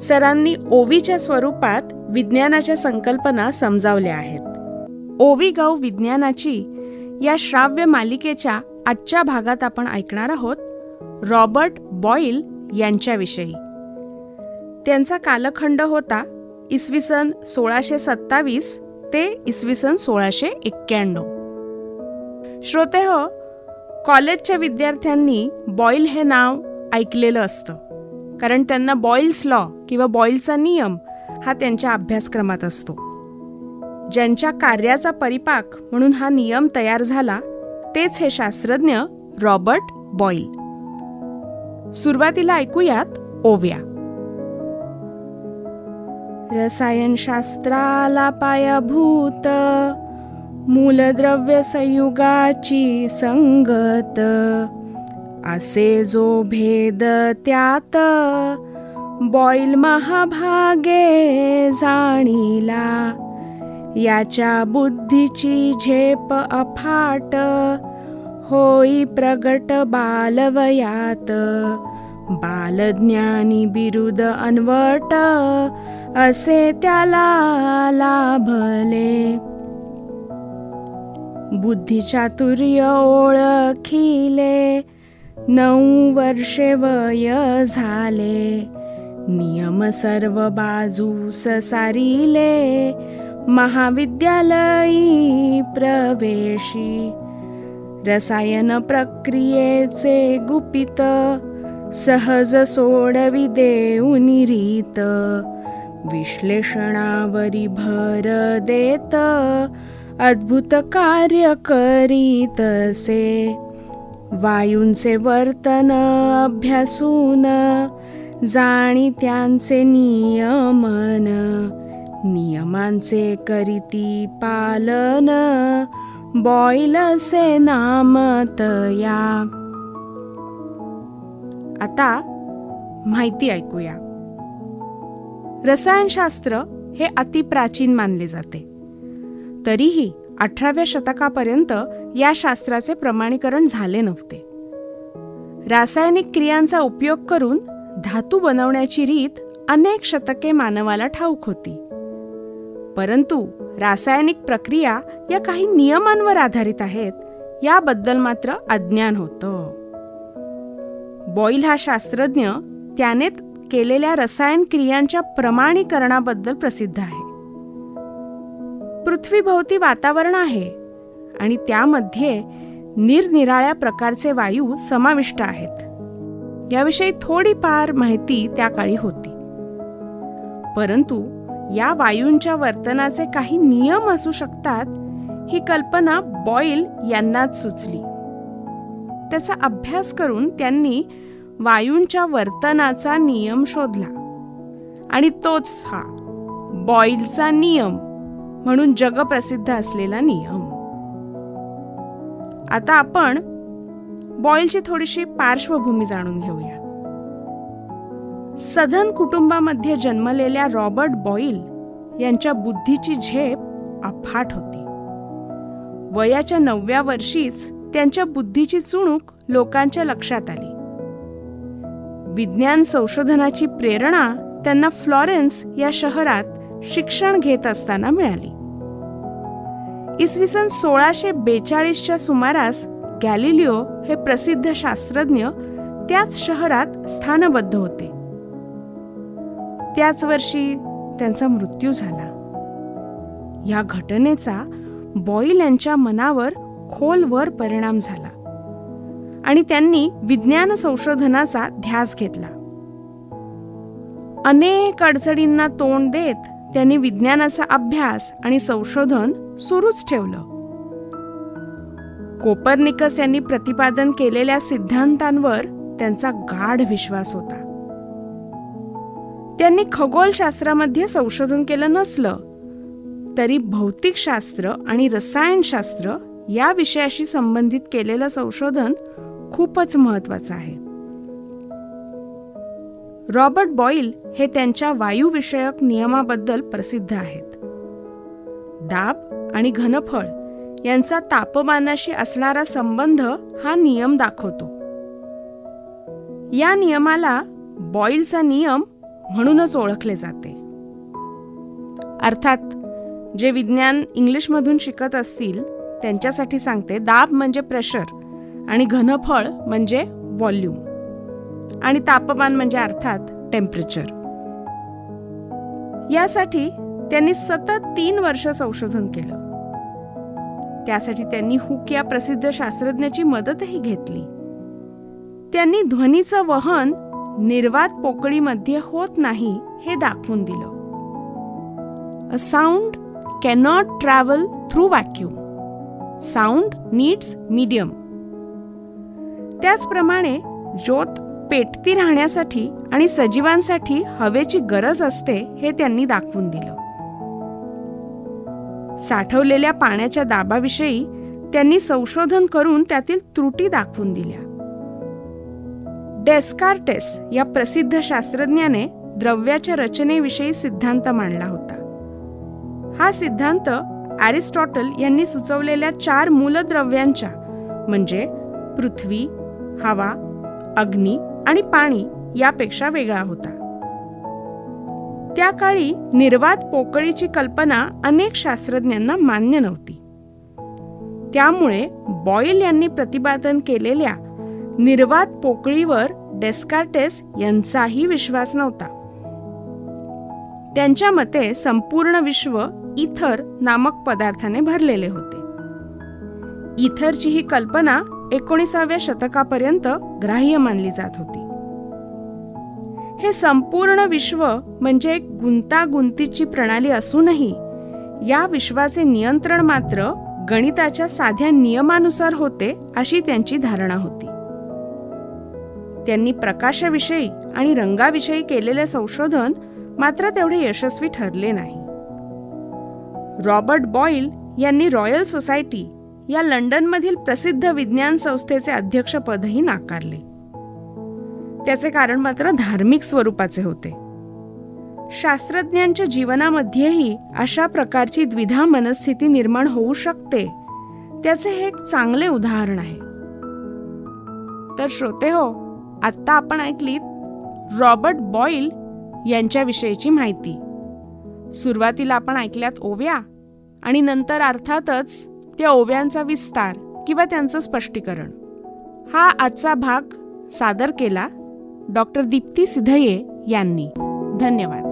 सरांनी ओवीच्या स्वरूपात विज्ञानाच्या संकल्पना समजावल्या आहेत. ओवी गाव विज्ञानाची या श्राव्य मालिकेच्या आजच्या भागात आपण ऐकणार आहोत रॉबर्ट बॉईल यांच्याविषयी. त्यांचा कालखंड होता इसवी सन सोळाशे सत्तावीस ते इसवी सन सोळाशे एक्क्याण्णव. श्रोते हो कॉलेजच्या विद्यार्थ्यांनी बॉईल हे नाव ऐकलेलं असतं. कारण त्यांना बॉईल्स लॉ किंवा बॉईलचा नियम हा त्यांच्या अभ्यासक्रमात असतो. ज्यांच्या कार्याचा परिपाक म्हणून हा नियम तयार झाला तेच हे शास्त्रज्ञ रॉबर्ट बॉईल. सुरुवातीला ऐकूयात ओव्या. रसायनशास्त्राला पायाभूत मूलद्रव्य संयुगाची संगत. असे जो भेद त्यात बॉईल महाभागे जाणीला. याच्या बुद्धीची झेप अफाट होई प्रगट बालवयात. बालज्ञानी बिरुद अनवट असे त्याला लाभले. बुद्धिचातुर्य ओळखिले नऊ वर्षे वय झाले. नियम सर्व बाजू ससारिले. महाविद्यालयी प्रवेशी. रसायन प्रक्रियेचे गुपित. सहज सोडवी देऊन रीत. विश्लेषणावरी भर देत. अद्भुत कार्य करीतसे वायूंचे वर्तन अभ्यासून जाणी त्यांचे नियमन नियमांचे करीती पालन बॉईलसे नामतया आता माहिती ऐकूया. रसायनशास्त्र हे अतिप्राचीन मानले जाते. तरीही अठराव्या शतकापर्यंत या शास्त्राचे प्रमाणीकरण झाले नव्हते. रासायनिक क्रियांचा उपयोग करून धातू बनवण्याची रीत अनेक शतके मानवाला ठाऊक होती. परंतु रासायनिक प्रक्रिया या काही नियमांवर आधारित आहेत याबद्दल मात्र अज्ञान होतं. बॉईल हा शास्त्रज्ञ त्याने केलेल्या रसायन क्रियांच्या प्रमाणीकरणाबद्दल प्रसिद्ध आहे. पृथ्वीभोवती वातावरण आहे आणि त्यामध्ये निरनिराळ्या प्रकारचे वायू समाविष्ट आहेत. याविषयी थोडीफार माहिती त्या काळी होती. परंतु या वायूंच्या वर्तनाचे काही नियम असू शकतात ही कल्पना बॉईल यांनाच सुचली. त्याचा अभ्यास करून त्यांनी वायूंच्या वर्तनाचा नियम शोधला. आणि तोच हा बॉईलचा नियम म्हणून जगप्रसिद्ध असलेला नियम. आता आपण बॉईलची थोडीशी पार्श्वभूमी जाणून घेऊया. सधन कुटुंबामध्ये जन्मलेल्या रॉबर्ट बॉईल यांच्या बुद्धीची झेप अफाट होती. वयाच्या नवव्या वर्षीच त्यांच्या बुद्धीची चुणूक लोकांच्या लक्षात आली. विज्ञान संशोधनाची प्रेरणा त्यांना फ्लॉरेन्स या शहरात शिक्षण घेत असताना मिळाली. इसवी सन सोळाशे बेचाळीसच्या सुमारास गॅलिलिओ हे प्रसिद्ध शास्त्रज्ञ त्याच शहरात स्थानबद्ध होते. त्याच वर्षी त्यांचा मृत्यू झाला. या घटनेचा बॉईल यांच्या मनावर खोलवर परिणाम झाला आणि त्यांनी विज्ञान संशोधनाचा ध्यास घेतला. अनेक अडचणींना तोंड देत त्यांनी विज्ञानाचा अभ्यास आणि संशोधन सुरूच ठेवलं. कोपर्निकस यांनी प्रतिपादन केलेल्या सिद्धांतांवर त्यांचा गाढ विश्वास होता. त्यांनी खगोलशास्त्रामध्ये संशोधन केलं नसलं तरी भौतिकशास्त्र आणि रसायनशास्त्र या विषयाशी संबंधित केलेलं संशोधन खूपच महत्वाचं आहे. रॉबर्ट बॉईल हे त्यांच्या वायुविषयक नियमाबद्दल प्रसिद्ध आहेत. दाब आणि घनफळ यांचा तापमानाशी असणारा संबंध हा नियम दाखवतो. या नियमाला बॉईलचा नियम म्हणूनच ओळखले जाते. अर्थात जे विज्ञान इंग्लिशमधून शिकत असतील त्यांच्यासाठी सांगते दाब म्हणजे प्रेशर आणि घनफळ म्हणजे व्हॉल्यूम आणि तापमान म्हणजे अर्थात टेम्परेचर यासाठी त्यांनी सतत तीन वर्ष संशोधन केलं. त्यासाठी त्यांनी हुक या प्रसिद्ध शास्त्रज्ञाची मदतही घेतली. त्यांनी ध्वनीचं वहन निर्वात पोकळीमध्ये होत नाही हे दाखवून दिलं. A sound cannot travel through vacuum sound needs medium त्याचप्रमाणे ज्योत पेटती राहण्यासाठी आणि सजीवांसाठी हवेची गरज असते हे त्यांनी दाखवून दिलं. साठवलेल्या पाण्याच्या दाबाविषयी त्यांनी संशोधन करून त्यातील त्रुटी दाखवून दिल्या. डेस्कार्टेस या प्रसिद्ध शास्त्रज्ञाने द्रव्याच्या रचनेविषयी सिद्धांत मांडला होता. हा सिद्धांत ॲरिस्टॉटल यांनी सुचवलेल्या चार मूलद्रव्यांच्या म्हणजे पृथ्वी हवा अग्नी आणि पाणी यापेक्षा वेगळा होता. त्या काळी निर्वात पोकळीची कल्पना अनेक शास्त्रज्ञांना मान्य नव्हती. त्यामुळे बॉईल यांनी प्रतिपादन केलेल्या निर्वात पोकळीवर डेस्कार्टेस यांचाही विश्वास नव्हता. त्यांच्या मते संपूर्ण विश्व इथर नामक पदार्थाने भरलेले होते. इथरची ही कल्पना एकोणीसाव्या शतकापर्यंत ग्राह्य मानली जात होती. हे संपूर्ण विश्व म्हणजे एक गुंतागुंतीची प्रणाली असूनही या विश्वाचे नियंत्रण मात्र गणिताच्या साध्या नियमानुसार होते अशी त्यांची धारणा होती. त्यांनी प्रकाशाविषयी आणि रंगाविषयी केलेले संशोधन मात्र तेवढे यशस्वी ठरले नाही. रॉबर्ट बॉईल यांनी रॉयल सोसायटी या लंडनमधील प्रसिद्ध विज्ञान संस्थेचे अध्यक्षपदही नाकारले. त्याचे कारण मात्र धार्मिक स्वरूपाचे होते. शास्त्रज्ञांच्या जीवनामध्येही अशा प्रकारची द्विधा मनस्थिती निर्माण होऊ शकते त्याचे हे एक चांगले उदाहरण आहे. तर श्रोते हो आत्ता आपण ऐकलीत रॉबर्ट बॉईल यांच्याविषयीची माहिती. सुरुवातीला आपण ऐकल्यात ओव्या आणि नंतर अर्थातच त्या ओव्यांचा विस्तार किंवा त्यांचं स्पष्टीकरण. हा आजचा भाग सादर केला डॉक्टर दीप्ती सिधये यांनी. धन्यवाद.